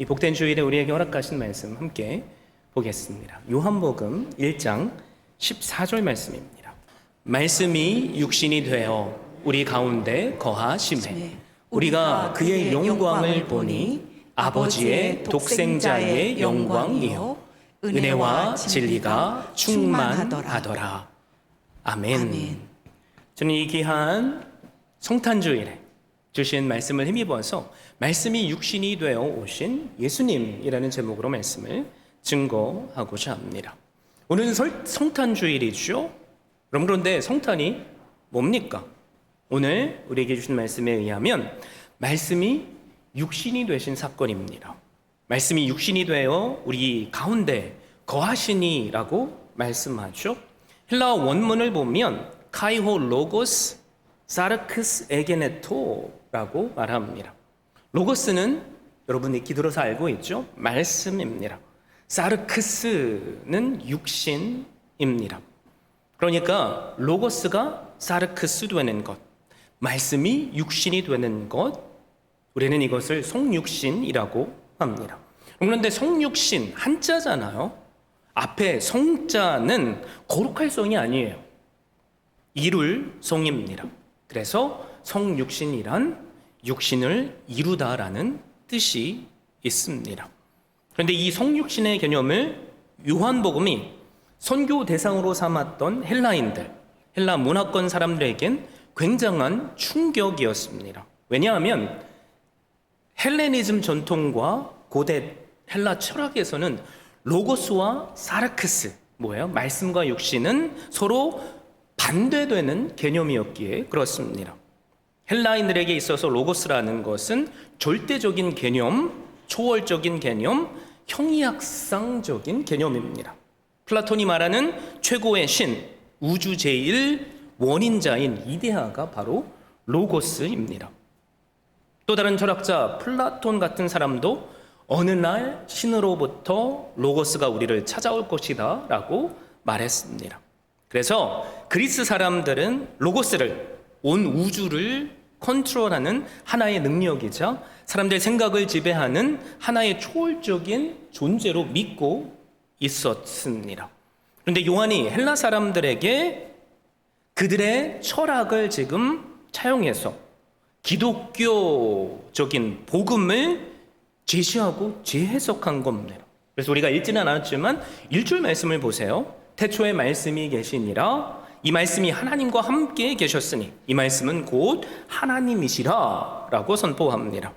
이 복된 주일에 우리에게 허락하신 말씀 함께 보겠습니다. 요한복음 1장 14절 말씀입니다. 말씀이 육신이 되어 우리 가운데 거하심에 우리가 그의 영광을 보니 아버지의 독생자의 영광이요 은혜와 진리가 충만하더라. 아멘. 저는 이 귀한 성탄주일에 주신 말씀을 힘입어서 말씀이 육신이 되어 오신 예수님이라는 제목으로 말씀을 증거하고자 합니다. 오늘은 설- 성탄 주일이죠. 그럼 그런데 성탄이 뭡니까? 오늘 우리에게 주신 말씀에 의하면 말씀이 육신이 되신 사건입니다. 말씀이 육신이 되어 우리 가운데 거하시니라고 말씀하죠. 헬라어 원문을 보면 카이호 로고스 사르크스 에게네토 라고 말합니다. 로고스는 여러분 익히 들어서 알고 있죠? 말씀입니다. 사르크스는 육신입니다. 그러니까 로고스가 사르크스 되는 것, 말씀이 육신이 되는 것, 우리는 이것을 성육신이라고 합니다. 그런데 성육신 한자잖아요. 앞에 성자는 거룩할 성이 아니에요. 이룰 성입니다. 그래서 성육신이란 육신을 이루다라는 뜻이 있습니다. 그런데 이 성육신의 개념을 요한복음이 선교 대상으로 삼았던 헬라인들, 헬라 문화권 사람들에겐 굉장한 충격이었습니다. 왜냐하면 헬레니즘 전통과 고대 헬라 철학에서는 로고스와 사르크스 뭐예요? 말씀과 육신은 서로 반대되는 개념이었기에 그렇습니다. 헬라인들에게 있어서 로고스라는 것은 절대적인 개념, 초월적인 개념, 형이학상적인 개념입니다. 플라톤이 말하는 최고의 신, 우주 제일 원인자인 이데아가 바로 로고스입니다. 또 다른 철학자 플라톤 같은 사람도 어느 날 신으로부터 로고스가 우리를 찾아올 것이다 라고 말했습니다. 그래서 그리스 사람들은 로고스를 온 우주를 컨트롤하는 하나의 능력이자 사람들의 생각을 지배하는 하나의 초월적인 존재로 믿고 있었습니다. 그런데 요한이 헬라 사람들에게 그들의 철학을 지금 차용해서 기독교적인 복음을 제시하고 재해석한 겁니다. 그래서 우리가 읽지는 않았지만 일줄 말씀을 보세요. 태초에 말씀이 계시니라 이 말씀이 하나님과 함께 계셨으니 이 말씀은 곧 하나님이시라라고 선포합니다.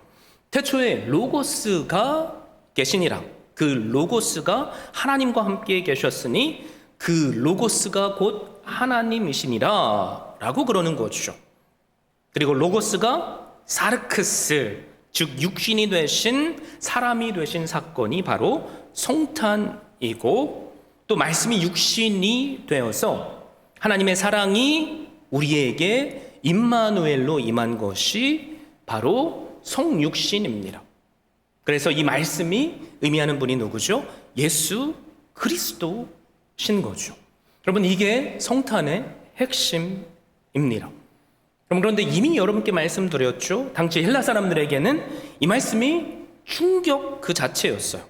태초에 로고스가 계시니라 그 로고스가 하나님과 함께 계셨으니 그 로고스가 곧 하나님이시니라라고 그러는 거죠. 그리고 로고스가 사르크스 즉 육신이 되신 사람이 되신 사건이 바로 성탄이고 또 말씀이 육신이 되어서 하나님의 사랑이 우리에게 임마누엘로 임한 것이 바로 성육신입니다. 그래서 이 말씀이 의미하는 분이 누구죠? 예수 그리스도신 거죠. 여러분 이게 성탄의 핵심입니다. 그런데 이미 여러분께 말씀드렸죠. 당시 헬라 사람들에게는 이 말씀이 충격 그 자체였어요.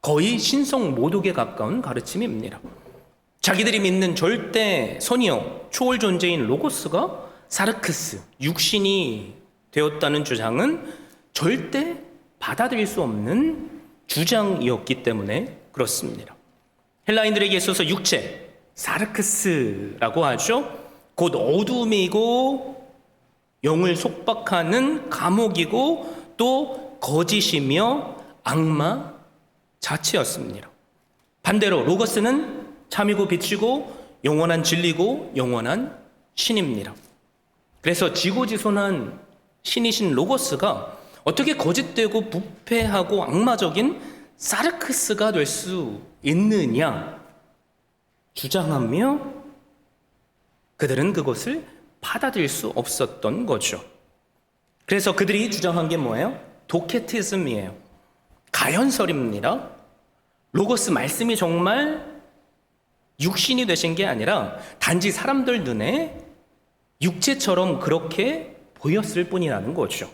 거의 신성 모독에 가까운 가르침입니다. 자기들이 믿는 절대 선이요 초월 존재인 로고스가 사르크스 육신이 되었다는 주장은 절대 받아들일 수 없는 주장이었기 때문에 그렇습니다. 헬라인들에게 있어서 육체 사르크스라고 하죠. 곧 어둠이고 영을 속박하는 감옥이고 또 거짓이며 악마 자체였습니다. 반대로 로고스는 참이고 빛이고 영원한 진리고 영원한 신입니다. 그래서 지고지손한 신이신 로고스가 어떻게 거짓되고 부패하고 악마적인 사르크스가 될 수 있느냐 주장하며 그들은 그것을 받아들일 수 없었던 거죠. 그래서 그들이 주장한 게 뭐예요? 도케티즘이에요. 가연설입니다. 로고스 말씀이 정말 육신이 되신 게 아니라 단지 사람들 눈에 육체처럼 그렇게 보였을 뿐이라는 거죠.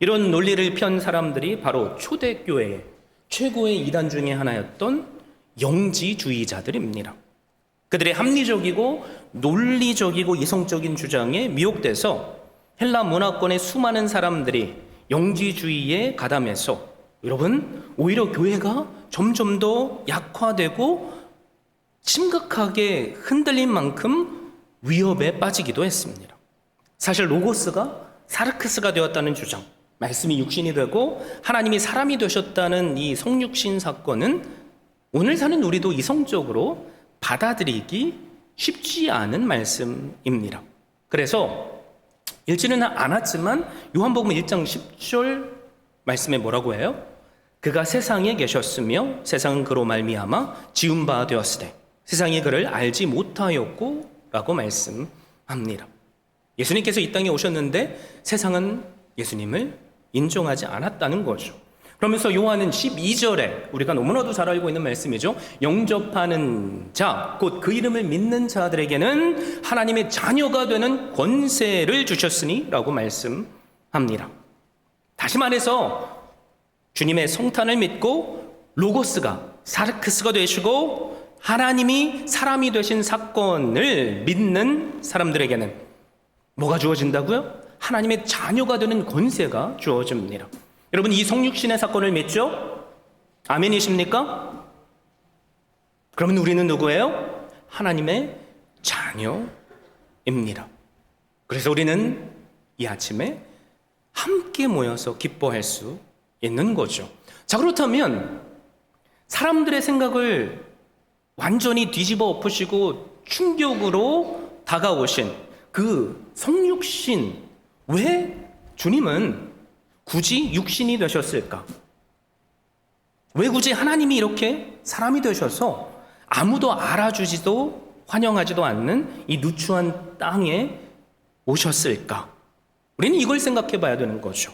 이런 논리를 편 사람들이 바로 초대교회의 최고의 이단 중에 하나였던 영지주의자들입니다. 그들의 합리적이고 논리적이고 이성적인 주장에 미혹돼서 헬라 문화권의 수많은 사람들이 영지주의에 가담해서 여러분 오히려 교회가 점점 더 약화되고 심각하게 흔들린 만큼 위협에 빠지기도 했습니다. 사실 로고스가 사르크스가 되었다는 주장, 말씀이 육신이 되고 하나님이 사람이 되셨다는 이 성육신 사건은 오늘 사는 우리도 이성적으로 받아들이기 쉽지 않은 말씀입니다. 그래서 읽지는 않았지만 요한복음 1장 10절 말씀에 뭐라고 해요? 그가 세상에 계셨으며 세상은 그로 말미암아 지은 바 되었으되 세상이 그를 알지 못하였고 라고 말씀합니다. 예수님께서 이 땅에 오셨는데 세상은 예수님을 인정하지 않았다는 거죠. 그러면서 요한은 12절에 우리가 너무나도 잘 알고 있는 말씀이죠. 영접하는 자, 곧 그 이름을 믿는 자들에게는 하나님의 자녀가 되는 권세를 주셨으니 라고 말씀합니다. 다시 말해서 주님의 성탄을 믿고 로고스가 사르크스가 되시고 하나님이 사람이 되신 사건을 믿는 사람들에게는 뭐가 주어진다고요? 하나님의 자녀가 되는 권세가 주어집니다. 여러분 이 성육신의 사건을 믿죠? 아멘이십니까? 그러면 우리는 누구예요? 하나님의 자녀입니다. 그래서 우리는 이 아침에 함께 모여서 기뻐할 수 있는 거죠. 자, 그렇다면 사람들의 생각을 완전히 뒤집어 엎으시고 충격으로 다가오신 그 성육신, 왜 주님은 굳이 육신이 되셨을까? 왜 굳이 하나님이 이렇게 사람이 되셔서 아무도 알아주지도 환영하지도 않는 이 누추한 땅에 오셨을까? 우리는 이걸 생각해 봐야 되는 거죠.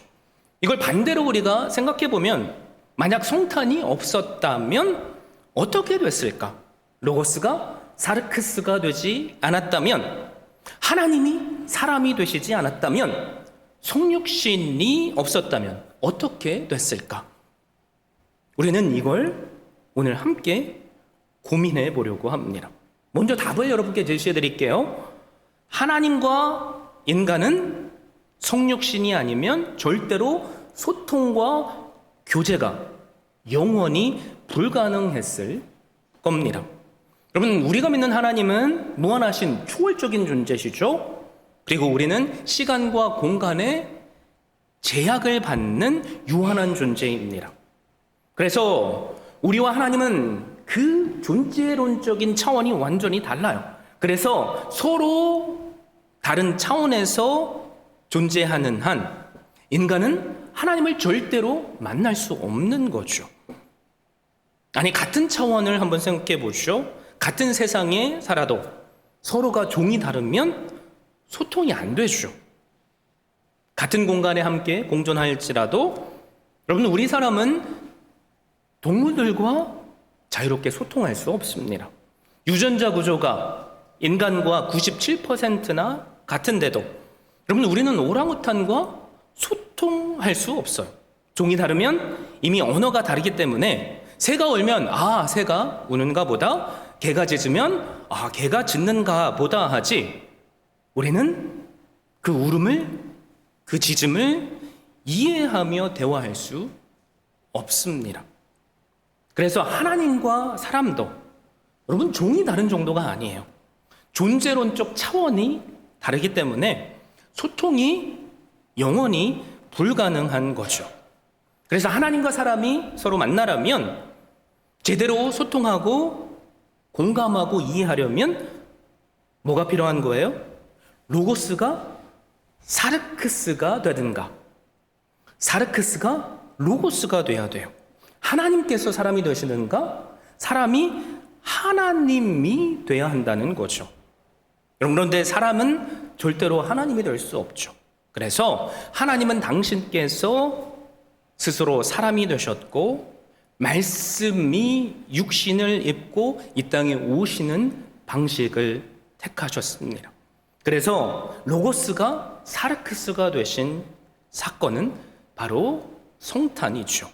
이걸 반대로 우리가 생각해 보면 만약 성탄이 없었다면 어떻게 됐을까? 로고스가 사르크스가 되지 않았다면 하나님이 사람이 되시지 않았다면 성육신이 없었다면 어떻게 됐을까? 우리는 이걸 오늘 함께 고민해 보려고 합니다. 먼저 답을 여러분께 제시해 드릴게요. 하나님과 인간은 성육신이 아니면 절대로 소통과 교제가 영원히 불가능했을 겁니다. 여러분, 우리가 믿는 하나님은 무한하신 초월적인 존재시죠? 그리고 우리는 시간과 공간에 제약을 받는 유한한 존재입니다. 그래서 우리와 하나님은 그 존재론적인 차원이 완전히 달라요. 그래서 서로 다른 차원에서 존재하는 한 인간은 하나님을 절대로 만날 수 없는 거죠. 아니, 같은 차원을 한번 생각해 보시죠. 같은 세상에 살아도 서로가 종이 다르면 소통이 안 되죠. 같은 공간에 함께 공존할지라도 여러분, 우리 사람은 동물들과 자유롭게 소통할 수 없습니다. 유전자 구조가 인간과 97%나 같은데도 여러분 우리는 오랑우탄과 소통할 수 없어요. 종이 다르면 이미 언어가 다르기 때문에 새가 울면 아 새가 우는가 보다 개가 짖으면 아 개가 짖는가 보다 하지 우리는 그 울음을 그 짖음을 이해하며 대화할 수 없습니다. 그래서 하나님과 사람도 여러분 종이 다른 정도가 아니에요. 존재론적 차원이 다르기 때문에 소통이 영원히 불가능한 거죠. 그래서 하나님과 사람이 서로 만나려면 제대로 소통하고 공감하고 이해하려면 뭐가 필요한 거예요? 로고스가 사르크스가 되든가 사르크스가 로고스가 돼야 돼요. 하나님께서 사람이 되시는가? 사람이 하나님이 돼야 한다는 거죠. 그런데 사람은 절대로 하나님이 될 수 없죠. 그래서 하나님은 당신께서 스스로 사람이 되셨고, 말씀이 육신을 입고 이 땅에 오시는 방식을 택하셨습니다. 그래서 로고스가 사르크스가 되신 사건은 바로 성탄이죠.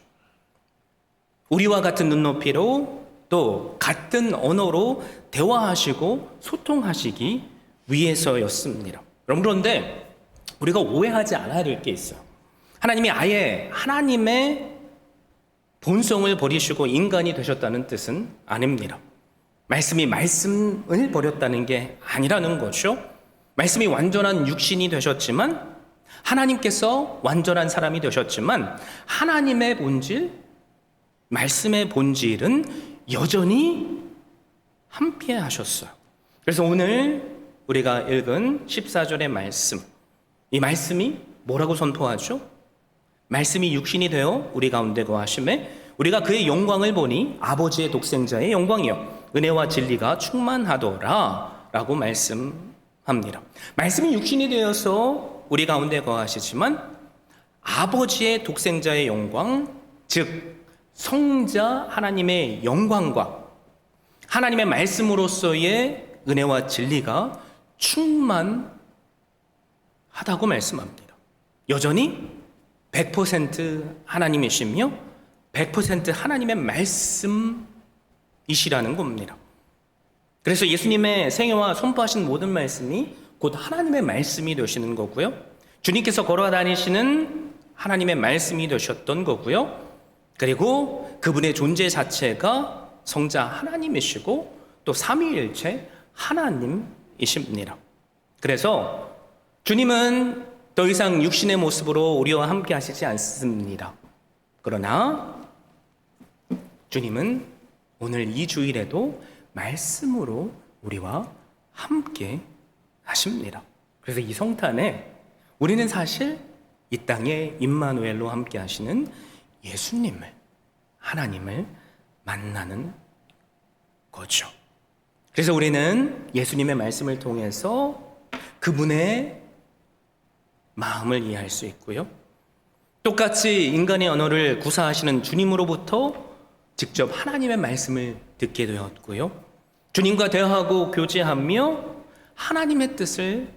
우리와 같은 눈높이로 또 같은 언어로 대화하시고 소통하시기 위해서였습니다. 그런데 우리가 오해하지 않아야 될 게 있어요. 하나님이 아예 하나님의 본성을 버리시고 인간이 되셨다는 뜻은 아닙니다. 말씀이 말씀을 버렸다는 게 아니라는 거죠. 말씀이 완전한 육신이 되셨지만 하나님께서 완전한 사람이 되셨지만 하나님의 본질, 말씀의 본질은 여전히 함께 하셨어요. 그래서 오늘 우리가 읽은 14절의 말씀, 이 말씀이 뭐라고 선포하죠? 말씀이 육신이 되어 우리 가운데 거하심에 우리가 그의 영광을 보니 아버지의 독생자의 영광이요 은혜와 진리가 충만하더라 라고 말씀합니다. 말씀이 육신이 되어서 우리 가운데 거하시지만 아버지의 독생자의 영광 즉 성자 하나님의 영광과 하나님의 말씀으로서의 은혜와 진리가 충만하다고 말씀합니다. 여전히 100% 하나님이시며 100% 하나님의 말씀이시라는 겁니다. 그래서 예수님의 생애와 선포하신 모든 말씀이 곧 하나님의 말씀이 되시는 거고요. 주님께서 걸어 다니시는 하나님의 말씀이 되셨던 거고요. 그리고 그분의 존재 자체가 성자 하나님이시고 또 삼위일체 하나님이십니다. 그래서 주님은 더 이상 육신의 모습으로 우리와 함께 하시지 않습니다. 그러나 주님은 오늘 이 주일에도 말씀으로 우리와 함께 하십니다. 그래서 이 성탄에 우리는 사실 이 땅에 임마누엘로 함께 하시는 예수님을 하나님을 만나는 거죠. 그래서 우리는 예수님의 말씀을 통해서 그분의 마음을 이해할 수 있고요. 똑같이 인간의 언어를 구사하시는 주님으로부터 직접 하나님의 말씀을 듣게 되었고요. 주님과 대화하고 교제하며 하나님의 뜻을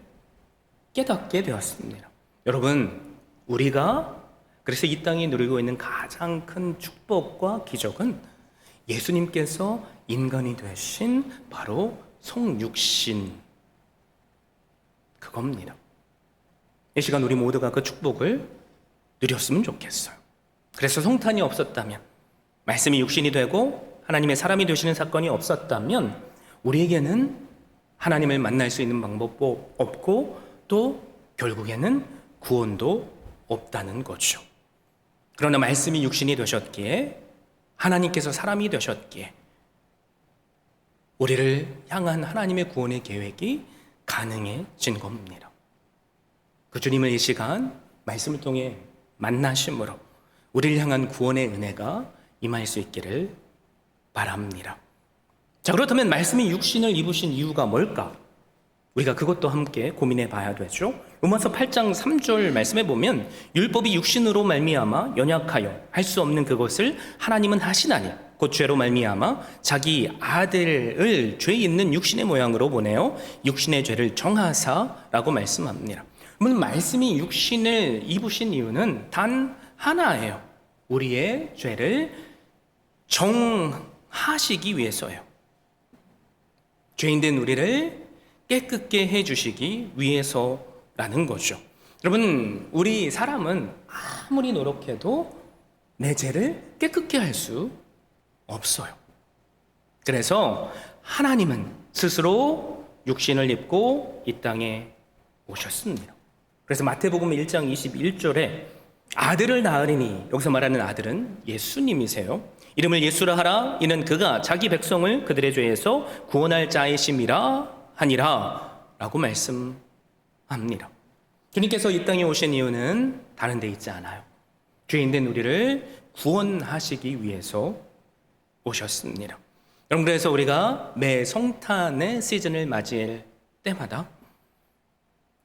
깨닫게 되었습니다. 여러분, 우리가 그래서 이 땅에 누리고 있는 가장 큰 축복과 기적은 예수님께서 인간이 되신 바로 성육신 그겁니다. 이 시간 우리 모두가 그 축복을 누렸으면 좋겠어요. 그래서 성탄이 없었다면, 말씀이 육신이 되고 하나님의 사람이 되시는 사건이 없었다면, 우리에게는 하나님을 만날 수 있는 방법도 없고, 또 결국에는 구원도 없다는 거죠. 그러나 말씀이 육신이 되셨기에, 하나님께서 사람이 되셨기에, 우리를 향한 하나님의 구원의 계획이 가능해진 겁니다. 그 주님을 이 시간 말씀을 통해 만나심으로 우리를 향한 구원의 은혜가 임할 수 있기를 바랍니다. 자, 그렇다면 말씀이 육신을 입으신 이유가 뭘까? 우리가 그것도 함께 고민해 봐야 되죠. 로마서 8장 3절 말씀에 보면 율법이 육신으로 말미암아 연약하여 할 수 없는 그것을 하나님은 하시나니 곧 죄로 말미암아 자기 아들을 죄 있는 육신의 모양으로 보내어 육신의 죄를 정하사라고 말씀합니다. 물론 말씀이 육신을 입으신 이유는 단 하나예요. 우리의 죄를 정하시기 위해서예요. 죄인된 우리를 깨끗게 해주시기 위해서라는 거죠. 여러분, 우리 사람은 아무리 노력해도 내 죄를 깨끗게 할 수 없어요. 그래서 하나님은 스스로 육신을 입고 이 땅에 오셨습니다. 그래서 마태복음 1장 21절에 아들을 낳으리니 여기서 말하는 아들은 예수님이세요. 이름을 예수라 하라 이는 그가 자기 백성을 그들의 죄에서 구원할 자이심이라 하니라 라고 말씀합니다. 주님께서 이 땅에 오신 이유는 다른 데 있지 않아요. 죄인된 우리를 구원하시기 위해서 오셨습니다. 여러분 그래서 우리가 매 성탄의 시즌을 맞이할 때마다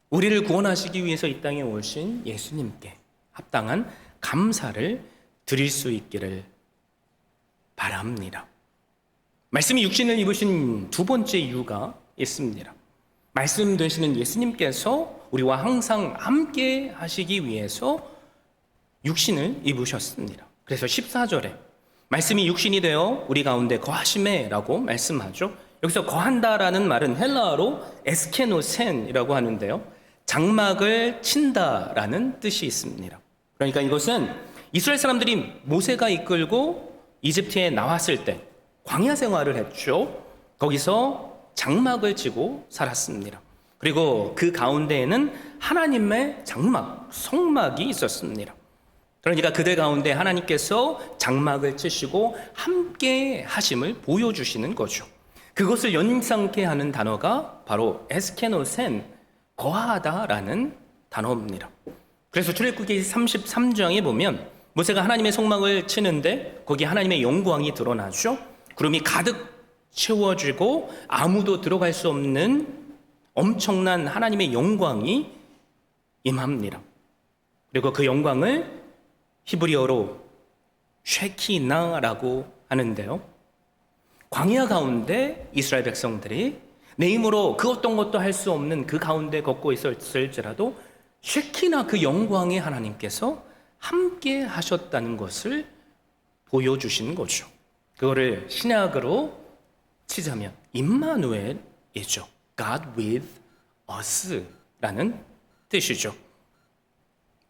우리를 구원하시기 위해서 이 땅에 오신 예수님께 합당한 감사를 드릴 수 있기를 바랍니다. 말씀이 육신을 입으신 두 번째 이유가 있습니다. 말씀 되시는 예수님께서 우리와 항상 함께 하시기 위해서 육신을 입으셨습니다. 그래서 14절에 말씀이 육신이 되어 우리 가운데 거하심에라고 말씀하죠. 여기서 거한다라는 말은 헬라어로 에스케노센이라고 하는데요. 장막을 친다라는 뜻이 있습니다. 그러니까 이것은 이스라엘 사람들이 모세가 이끌고 이집트에 나왔을 때 광야 생활을 했죠. 거기서 장막을 치고 살았습니다. 그리고 그 가운데에는 하나님의 장막, 성막이 있었습니다. 그러니까 그들 가운데 하나님께서 장막을 치시고 함께 하심을 보여주시는 거죠. 그것을 연상케 하는 단어가 바로 에스케노센, 거하다라는 단어입니다. 그래서 출애굽기 33장에 보면 모세가 하나님의 성막을 치는데 거기 하나님의 영광이 드러나죠. 구름이 가득 채워지고 아무도 들어갈 수 없는 엄청난 하나님의 영광이 임합니다. 그리고 그 영광을 히브리어로 쉐키나라고 하는데요. 광야 가운데 이스라엘 백성들이 내 힘으로 그 어떤 것도 할 수 없는 그 가운데 걷고 있었을지라도 쉐키나 그 영광의 하나님께서 함께 하셨다는 것을 보여주신 거죠. 그거를 신약으로 치자면 임마누엘이죠. God with us라는 뜻이죠.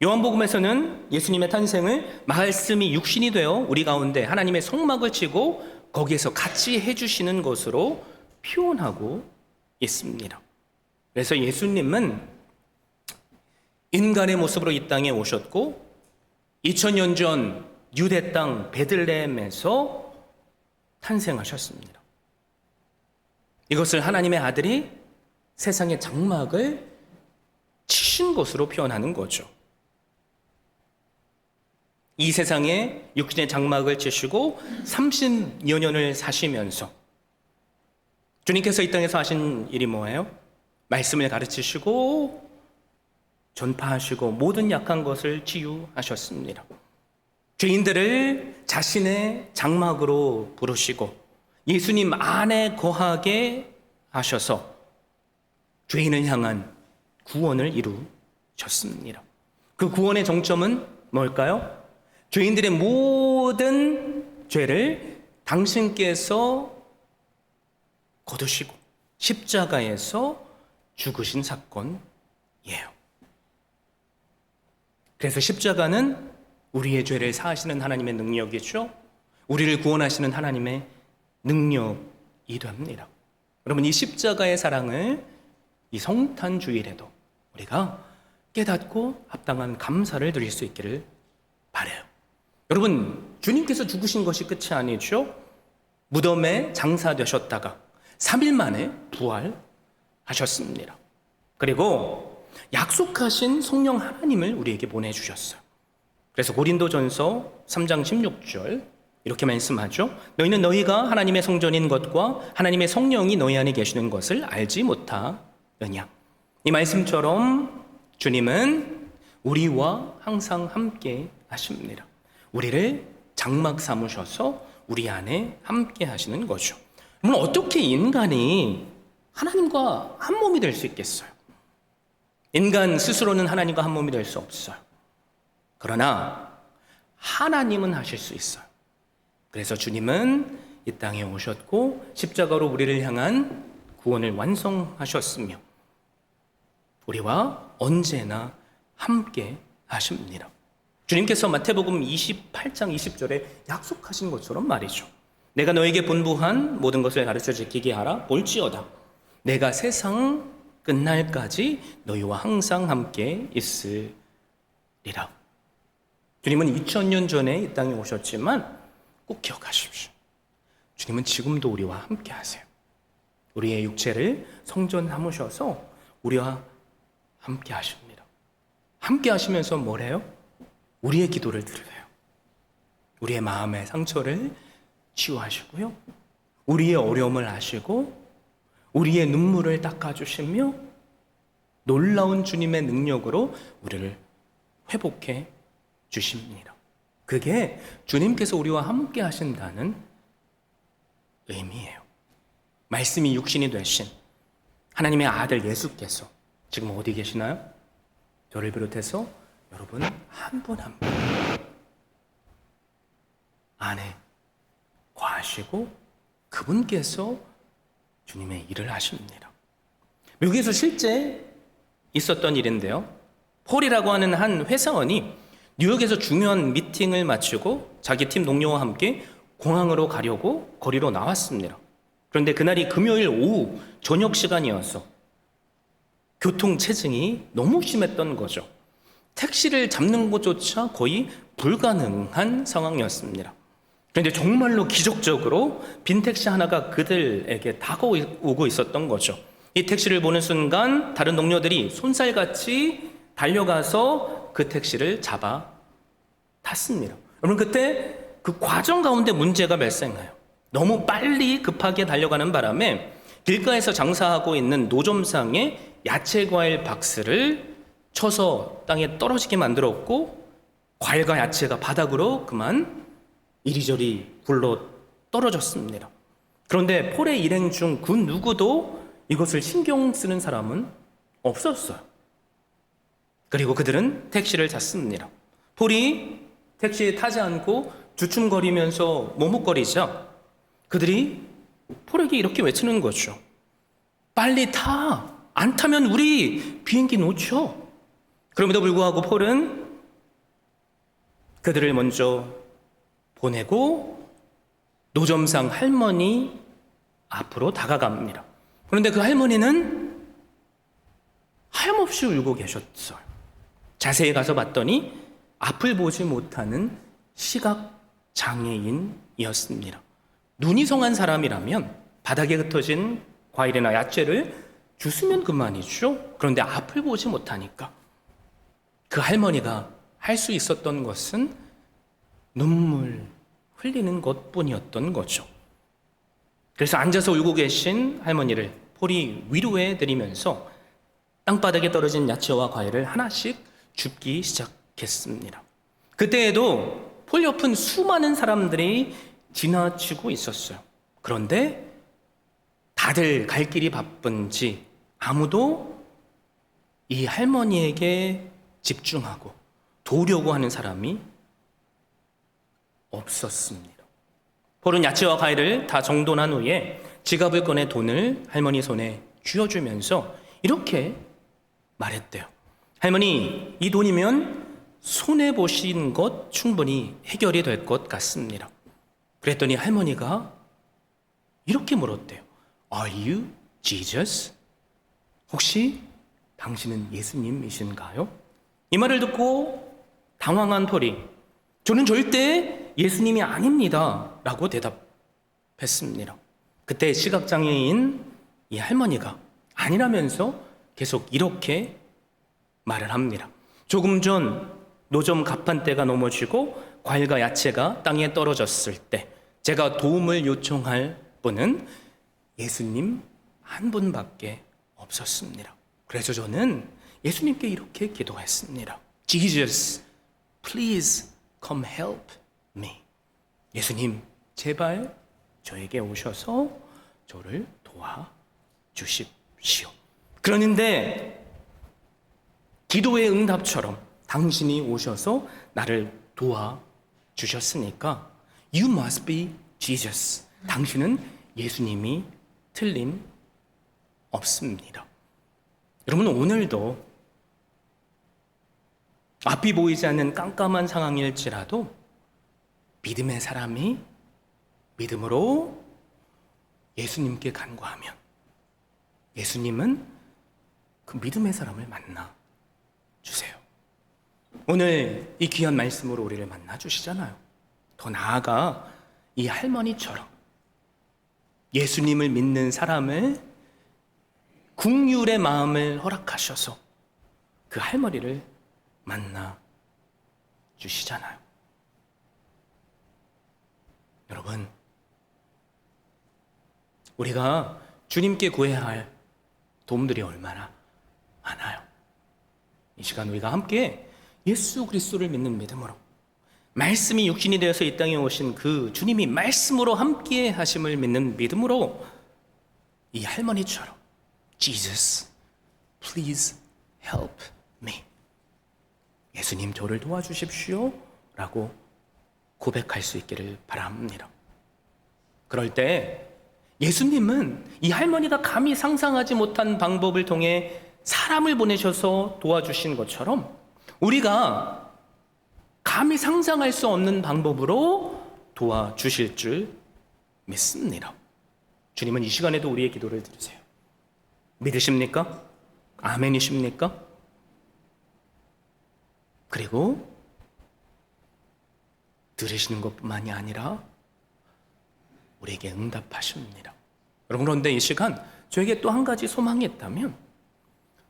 요한복음에서는 예수님의 탄생을 말씀이 육신이 되어 우리 가운데 하나님의 성막을 치고 거기에서 같이 해주시는 것으로 표현하고 있습니다. 그래서 예수님은 인간의 모습으로 이 땅에 오셨고 2000년 전 유대 땅 베들레헴에서 탄생하셨습니다. 이것을 하나님의 아들이 세상의 장막을 치신 것으로 표현하는 거죠. 이 세상에 육신의 장막을 치시고 30여 년을 사시면서 주님께서 이 땅에서 하신 일이 뭐예요? 말씀을 가르치시고 전파하시고 모든 약한 것을 치유하셨습니다. 죄인들을 자신의 장막으로 부르시고 예수님 안에 거하게 하셔서 죄인을 향한 구원을 이루셨습니다. 그 구원의 정점은 뭘까요? 죄인들의 모든 죄를 당신께서 거두시고 십자가에서 죽으신 사건이에요. 그래서 십자가는 우리의 죄를 사하시는 하나님의 능력이죠. 우리를 구원하시는 하나님의 능력이 됩니다. 여러분 이 십자가의 사랑을 이 성탄 주일에도 우리가 깨닫고 합당한 감사를 드릴 수 있기를 바래요. 여러분 주님께서 죽으신 것이 끝이 아니죠. 무덤에 장사되셨다가 3일 만에 부활하셨습니다. 그리고 약속하신 성령 하나님을 우리에게 보내주셨어요. 그래서 고린도전서 3장 16절 이렇게 말씀하죠. 너희는 너희가 하나님의 성전인 것과 하나님의 성령이 너희 안에 계시는 것을 알지 못하느냐. 이 말씀처럼 주님은 우리와 항상 함께 하십니다. 우리를 장막 삼으셔서 우리 안에 함께 하시는 거죠. 물론 어떻게 인간이 하나님과 한 몸이 될 수 있겠어요? 인간 스스로는 하나님과 한 몸이 될 수 없어요. 그러나 하나님은 하실 수 있어요. 그래서 주님은 이 땅에 오셨고 십자가로 우리를 향한 구원을 완성하셨으며 우리와 언제나 함께 하십니다. 주님께서 마태복음 28장 20절에 약속하신 것처럼 말이죠. 내가 너에게 분부한 모든 것을 가르쳐 지키게 하라 볼지어다. 내가 세상 끝날까지 너희와 항상 함께 있으리라. 주님은 2000년 전에 이 땅에 오셨지만 꼭 기억하십시오. 주님은 지금도 우리와 함께 하세요. 우리의 육체를 성전 삼으셔서 우리와 함께 하십니다. 함께 하시면서 뭐래요? 우리의 기도를 들으세요. 우리의 마음의 상처를 치유하시고요. 우리의 어려움을 아시고 우리의 눈물을 닦아주시며 놀라운 주님의 능력으로 우리를 회복해 주십니다. 그게 주님께서 우리와 함께 하신다는 의미예요. 말씀이 육신이 되신 하나님의 아들 예수께서 지금 어디 계시나요? 저를 비롯해서 여러분 한 분 한 분 안에 과하시고 그분께서 주님의 일을 하십니다. 미국에서 실제 있었던 일인데요. 폴이라고 하는 한 회사원이 뉴욕에서 중요한 미팅을 마치고 자기 팀 동료와 함께 공항으로 가려고 거리로 나왔습니다. 그런데 그날이 금요일 오후 저녁 시간이어서 교통 체증이 너무 심했던 거죠. 택시를 잡는 것조차 거의 불가능한 상황이었습니다. 그런데 정말로 기적적으로 빈 택시 하나가 그들에게 다가오고 있었던 거죠. 이 택시를 보는 순간 다른 동료들이 손살같이 달려가서 그 택시를 잡아 탔습니다. 여러분 그때 그 과정 가운데 문제가 발생해요. 너무 빨리 급하게 달려가는 바람에 길가에서 장사하고 있는 노점상에 야채 과일 박스를 쳐서 땅에 떨어지게 만들었고 과일과 야채가 바닥으로 그만 이리저리 굴러 떨어졌습니다. 그런데 폴의 일행 중그 누구도 이것을 신경 쓰는 사람은 없었어요. 그리고 그들은 택시를 탔습니다. 폴이 택시에 타지 않고 주춤거리면서 머뭇거리자 그들이 폴에게 이렇게 외치는 거죠. 빨리 타! 안 타면 우리 비행기 놓쳐! 그럼에도 불구하고 폴은 그들을 먼저 보내고 노점상 할머니 앞으로 다가갑니다. 그런데 그 할머니는 하염없이 울고 계셨어요. 자세히 가서 봤더니 앞을 보지 못하는 시각 장애인이었습니다. 눈이 성한 사람이라면 바닥에 흩어진 과일이나 야채를 주스면 그만이죠. 그런데 앞을 보지 못하니까 그 할머니가 할 수 있었던 것은 눈물 흘리는 것 뿐이었던 거죠. 그래서 앉아서 울고 계신 할머니를 폴이 위로해 드리면서 땅바닥에 떨어진 야채와 과일을 하나씩 줍기 시작했습니다. 그때에도 폴 옆은 수많은 사람들이 지나치고 있었어요. 그런데 다들 갈 길이 바쁜지 아무도 이 할머니에게 집중하고 도우려고 하는 사람이 없었습니다. 폴은 야채와 과일을 다 정돈한 후에 지갑을 꺼내 돈을 할머니 손에 쥐어주면서 이렇게 말했대요. 할머니, 이 돈이면 손해 보신 것 충분히 해결이 될 것 같습니다. 그랬더니 할머니가 이렇게 물었대요. Are you Jesus? 혹시 당신은 예수님이신가요? 이 말을 듣고 당황한 폴이 저는 절대 예수님이 아닙니다. 라고 대답했습니다. 그때 시각장애인 이 할머니가 아니라면서 계속 이렇게 말을 합니다. 조금 전 노점 가판대가 넘어지고 과일과 야채가 땅에 떨어졌을 때 제가 도움을 요청할 분은 예수님 한 분밖에 없었습니다. 그래서 저는 예수님께 이렇게 기도했습니다. Jesus, please come help. 예수님, 제발 저에게 오셔서 저를 도와 주십시오. 그러는데 기도의 응답처럼 당신이 오셔서 나를 도와 주셨으니까 You must be Jesus. 당신은 예수님이 틀림 없습니다. 여러분 오늘도 앞이 보이지 않는 깜깜한 상황일지라도 믿음의 사람이 믿음으로 예수님께 간구하면 예수님은 그 믿음의 사람을 만나 주세요. 오늘 이 귀한 말씀으로 우리를 만나 주시잖아요. 더 나아가 이 할머니처럼 예수님을 믿는 사람을 국률의 마음을 허락하셔서 그 할머니를 만나 주시잖아요. 여러분, 우리가 주님께 구해야 할 도움들이 얼마나 많아요. 이 시간 우리가 함께 예수 그리스도를 믿는 믿음으로 말씀이 육신이 되어서 이 땅에 오신 그 주님이 말씀으로 함께 하심을 믿는 믿음으로 이 할머니처럼 Jesus, please help me. 예수님 저를 도와주십시오. 라고 고백할 수 있기를 바랍니다. 그럴 때 예수님은 이 할머니가 감히 상상하지 못한 방법을 통해 사람을 보내셔서 도와주신 것처럼 우리가 감히 상상할 수 없는 방법으로 도와주실 줄 믿습니다. 주님은 이 시간에도 우리의 기도를 들으세요. 믿으십니까? 아멘이십니까? 그리고 들으시는 것뿐만이 아니라 우리에게 응답하십니다. 여러분 그런데 이 시간 저에게 또 한 가지 소망이 있다면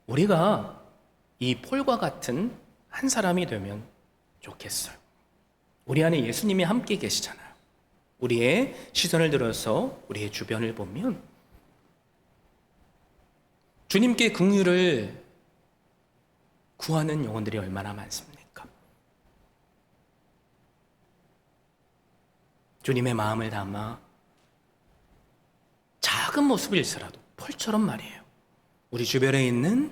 우리가 이 폴과 같은 한 사람이 되면 좋겠어요. 우리 안에 예수님이 함께 계시잖아요. 우리의 시선을 들어서 우리의 주변을 보면 주님께 긍휼을 구하는 영혼들이 얼마나 많습니까? 주님의 마음을 담아 작은 모습일서라도 펄처럼 말이에요. 우리 주변에 있는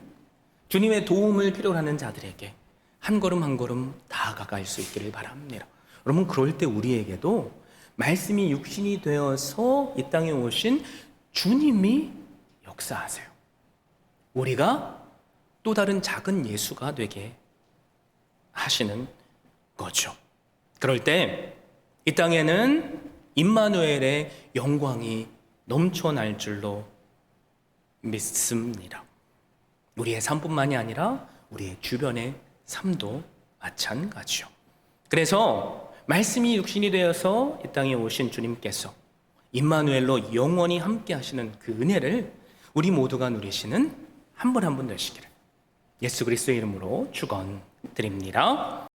주님의 도움을 필요로 하는 자들에게 한 걸음 한 걸음 다가갈 수 있기를 바랍니다. 여러분 그럴 때 우리에게도 말씀이 육신이 되어서 이 땅에 오신 주님이 역사하세요. 우리가 또 다른 작은 예수가 되게 하시는 거죠. 그럴 때 이 땅에는 임마누엘의 영광이 넘쳐날 줄로 믿습니다. 우리의 삶뿐만이 아니라 우리의 주변의 삶도 마찬가지요. 그래서 말씀이 육신이 되어서 이 땅에 오신 주님께서 임마누엘로 영원히 함께 하시는 그 은혜를 우리 모두가 누리시는 한 분 한 분 되시기를 예수 그리스도의 이름으로 축원드립니다.